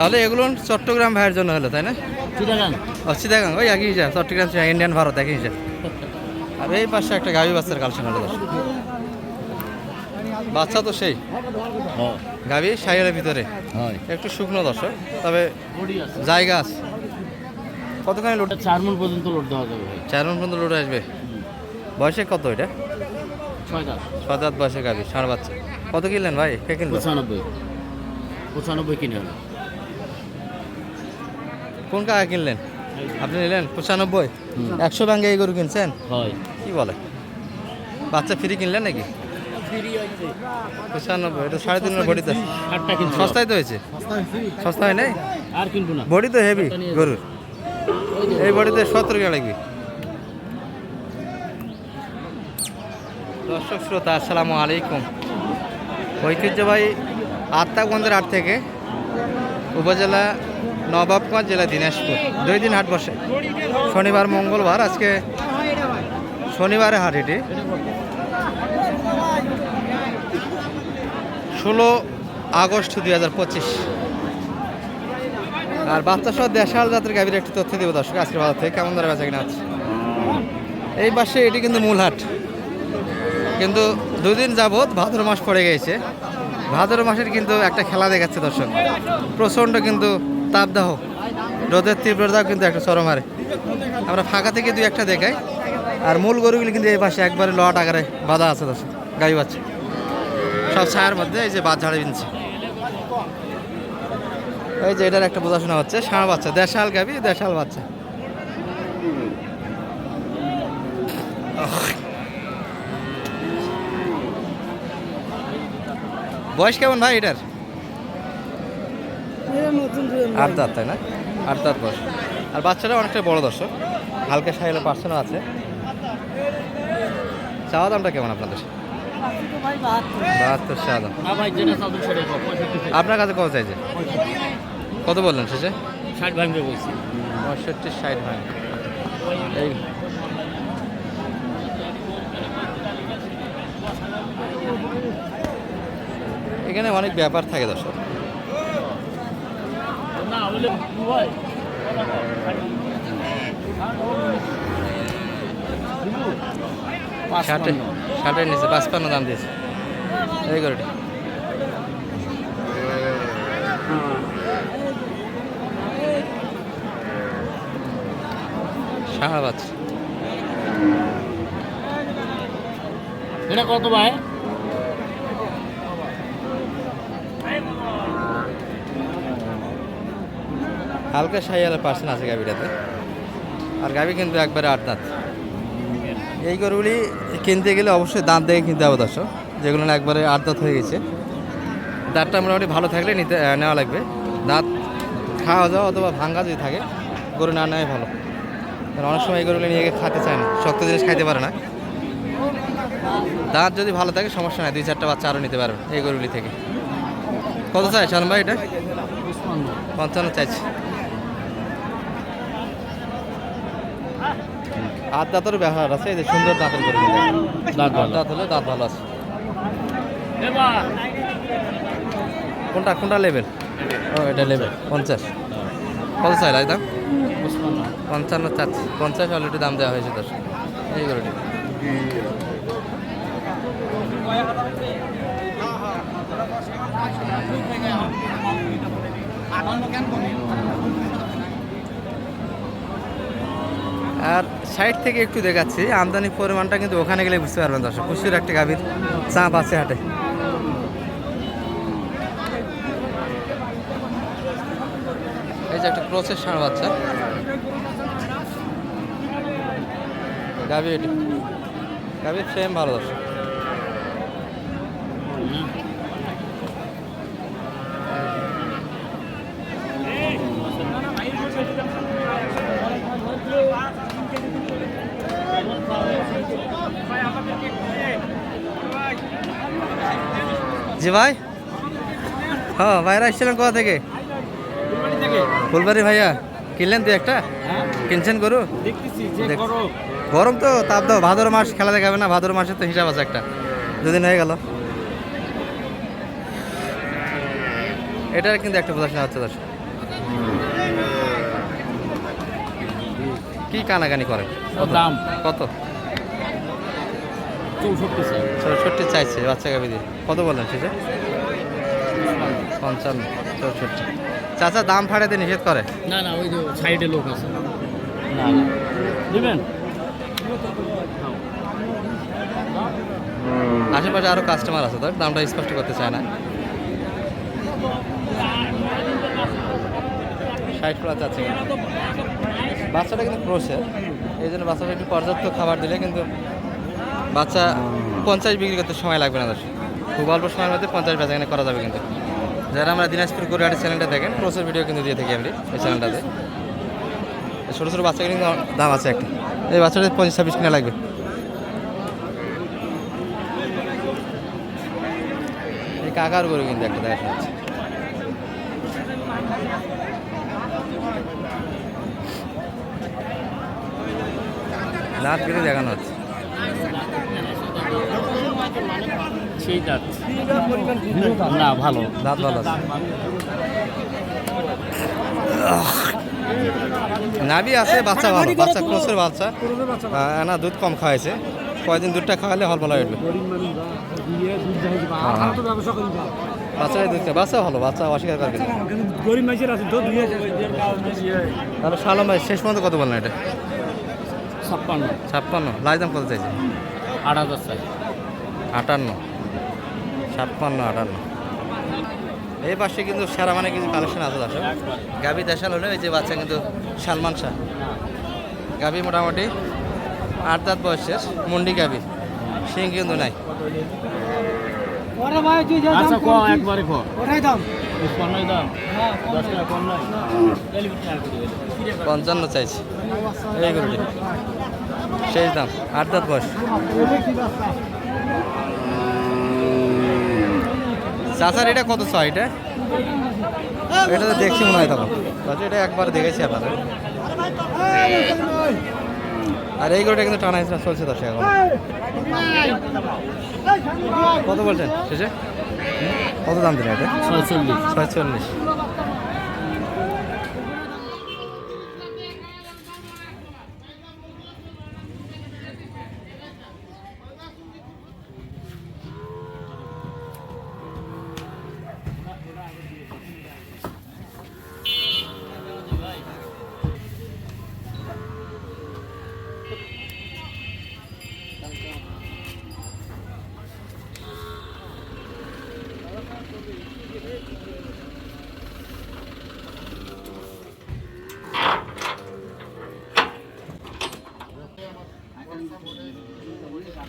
তাহলে এগুলো চট্টগ্রাম ভাইয়ের জন্য হলো তাই না? চিটাগাং। ও চিটাগাং ওই একই হিসাব চট্টগ্রাম ইন্ডিয়ান ভারত একই হিসাব। আর এই পাশে একটা গাভী বাচ্চার কালেকশন হলো। বাচ্চা তো সেই। হ্যাঁ। গাভী সাইয়ের ভিতরে। হয়। একটু শুকনো দর্শক তবে জায়গা আছে। কতখানি লোড চার মন পর্যন্ত লোড দেওয়া যাবে চার মন পর্যন্ত লোড আসবে? বয়সে কত এটা? ছয় দাঁত। বয়সে গাভী ষাঁড় বাচ্চা। কত কিনলেন ভাই? কে কিনলো? পঁচানব্বই। পঁচানব্বই কিনে হলো। কোন কাকা কিনলেন? আপনি নিলেন? পঁচানব্বই? একশো ব্যাঙ্গে এই গরু কিনছেন? হয়। কি বলে? বাচ্চা ফ্রি কিনলেন নাকি? পঁচানব্বই এটা সাড়ে তিনের বডিতে ষাটটা সস্তায় তো হয়েছে? সস্তা হয় নাই? আর কিনবো না। বডি তো হেভি গরুর। এই বডিতে সতেরো টাকা লাগবে। দর্শক শ্রোতা আসসালামু আলাইকুম। ঐতিহ্যবাহী আত্মাগঞ্জের হাট থেকে উপজেলা নবাবগঞ্জ জেলা দিনাজপুর। দুই দিন হাট বসে। শনিবার, মঙ্গলবার, আজকে শনিবারে হাট এটি। ষোলো আগস্ট দুই হাজার পঁচিশ। আর বাচ্চা সহ দেশাল জাতের গাভীর একটু তথ্য দেবো দর্শক আজকে বাজার থেকে কেমন ধরে বেচা কিনা আছে এই পাশে এটি কিন্তু মূল হাট। কিন্তু দুদিন যাবৎ ভাদ্র মাস পড়ে গিয়েছে। ভাদ্র মাসের কিন্তু একটা খেলা দেখাচ্ছে দর্শক। প্রচণ্ড কিন্তু তাপদাহ রোদের তীব্রতাও কিন্তু একটা চরম হারে। আমরা ফাঁকা থেকে দুই একটা দেখাই। আর মূল গরুগুলি কিন্তু এই পাশে একবারে লট আকারে বাধা আছে দর্শক, গাই বাচ্চা। সব ছায়ার মধ্যে এই যে বাদ ঝাড়ে বিনছে। এই যে এটার একটা বোঝাশোনা হচ্ছে, ষাঁড় বাচ্চা, দেশাল গাবি, দেশাল বাচ্চা। বয়স কেমন ভাই এটার? আট দাঁত তাই না? আট দাঁত বয়স। আর বাচ্চারা অনেকটা বড় দর্শক। হালকা সাইলে পার্সেন্ট আছে। চাওয়া দামটা কেমন আপনাদের? বাহাত্তর চাওয়া দাম। আপনার কাছে কত চাইছে? কত বললেন শেষে? ষাট ভাঙবে বলছি। পঁয়ষট্টি ষাট ভাই এই এখানে অনেক ব্যাপার থাকে দর্শক। ষাটে ষাটের নিচে পাঁচপান্ন দাম দিয়েছে। এই গরুটি এটা কত ভাই? হালকা সাইয়ালের পার্সেন্ট আছে গাভিটাতে। আর গাভি কিন্তু একবারে আট দাঁত এই গরুগুলি কিনতে গেলে অবশ্যই দাঁত দেখে কিনতে হবে দর্শক। যেগুলো না একবারে আট দাঁত হয়ে গেছে। দাঁতটা মোটামুটি ভালো থাকলে নিতে নেওয়া লাগবে। দাঁত খাওয়া যাওয়া অথবা ভাঙ্গা যদি থাকে গরু না নেওয়াই ভালো। কারণ অনেক সময় এই গরুগুলি নিয়ে গিয়ে খেতে চায় না। শক্ত জিনিস খাইতে পারে না। দাঁত যদি ভালো থাকে সমস্যা নাই। দুই চারটা বাচ্চা আরও নিতে পারবে এই গরুগুলি থেকে। কত চাই শালম ভাই এটা? পঞ্চান্ন চাইছি। হাত দাঁতের ব্যবহার আছে এই যে সুন্দর দাঁতের করে দাঁত। দাঁত হলে দাঁত ভালো আছে। কোনটা কোনটা লেভেল ও এটা লেভেল পঞ্চাশ। কত চাই রাজ দাম পঞ্চান্ন চাচ্ছি। পঞ্চাশ অলরেডি দাম দেওয়া হয়েছে দশ এই গরুটি। আর সাইড থেকে একটু দেখাচ্ছি আমদানির পরিমাণটা কিন্তু ওখানে গেলে বুঝতে পারবেন দর্শক, প্রচুর একটা গাভীর চাঁপ আছে হাটে। এই যে একটা ক্রসের ষাঁড় বাচ্চা। গাভী গাভীর ফ্রেম ভালো দর্শক। জি ভাই। হ্যাঁ ভাইরা আসছিলেন কোথা থেকে? ফুলবাড়ি ভাইয়া কিনলেন তুই একটা? কিনছেন গরু? গরম। তো তাপ তো ভাদর মাস খেলা দেখাবে না ভাদর মাসে তো হিসাব আছে একটা। দুদিন হয়ে গেল। এটার কিন্তু একটা প্রদর্শন হচ্ছে দর্শক। কি কানাকানি করে দাম। কত? চৌষট্টি চৌষট্টি চাইছে বাচ্চা গাভি কত বললেন সেটা? পঞ্চান্ন চৌষট্টি। চাচা দাম ফাড়াতে নিষেধ করে। না না ওই যে সাইডে লোক আছে। না দিবেন? আশেপাশে আরও কাস্টমার আছে তার দামটা স্পষ্ট করতে চায় না। ষাট প্লাস আছে। বাচ্চাটা কিন্তু ক্রোসের এই জন্য বাচ্চাটা একটু পর্যাপ্ত খাবার দিলে কিন্তু বাচ্চা পঞ্চাশ বিক্রি করতে সময় লাগবে না খুব অল্প সময়ের মধ্যে পঞ্চাশ বেচাকেনা করা যাবে কিন্তু। যারা আমরা দিনাজপুর গড়িয়াটি চ্যানেলটা দেখেন ক্রোসের ভিডিও কিন্তু দিয়ে থাকি আমি এই চ্যানেলটাতে ছোটো ছোটো বাচ্চা কিন্তু দাম আছে একটা। এই বাচ্চাটা পঁচিশ ছাব্বিশ কিনা লাগবে। এই কাকার গরু কিন্তু একটা দেখা যাচ্ছে। দাঁত কিন্তু দেখানো হচ্ছে। সেই দাঁত। না ভালো। দাঁত ভালো আছে। নাভি আছে বাচ্চা ভালো বাচ্চা ক্রোসের বাচ্চা। আহ, না দুধ কম খাওয়াইছে। কয়দিন দুধটা খাওয়ালে হল ভালো হ্যাঁ। দুধ বাচ্চা ভালো বাচ্চা অস্বীকার করবে গরিব মানুষের আছে তাহলে সালাম ভাই শেষ পর্যন্ত কত বললেন এটা? ছাপ্পান্ন। ছাপ্পান্ন। লাইজ দাম কত চাইছে? আট হাজার চাই আটান্ন। ছাপ্পান্ন আটান্ন। এই পাশে কিন্তু সেরা মানে কিছু কালেকশন আছে দর্শক। গাভি দেশাল হলে ওই যে বাচ্চা কিন্তু সালমান শাহ। গাভি মোটামুটি আট দাঁত বয়সের মুন্ডি গাভি। সিং কিন্তু নাই। আচ্ছা একবারে দাম। দাম। পঞ্চান্ন চাইছি। এই গরুটি। শেষ দাম। আট দাঁত বয়স। চাচার এটা কত ছয় এটা? এটা তো দেখছি মনে হয় তখন। চাচা এটা একবার দেখেছি আপনাদের আর এই গরুটা কিন্তু টানা হিসেবে চলছে দশ এখন। কত বলছেন? শেষে? কত দাম দিলেন এটা? ছয়চল্লিশ। ছয় 사고를 올리가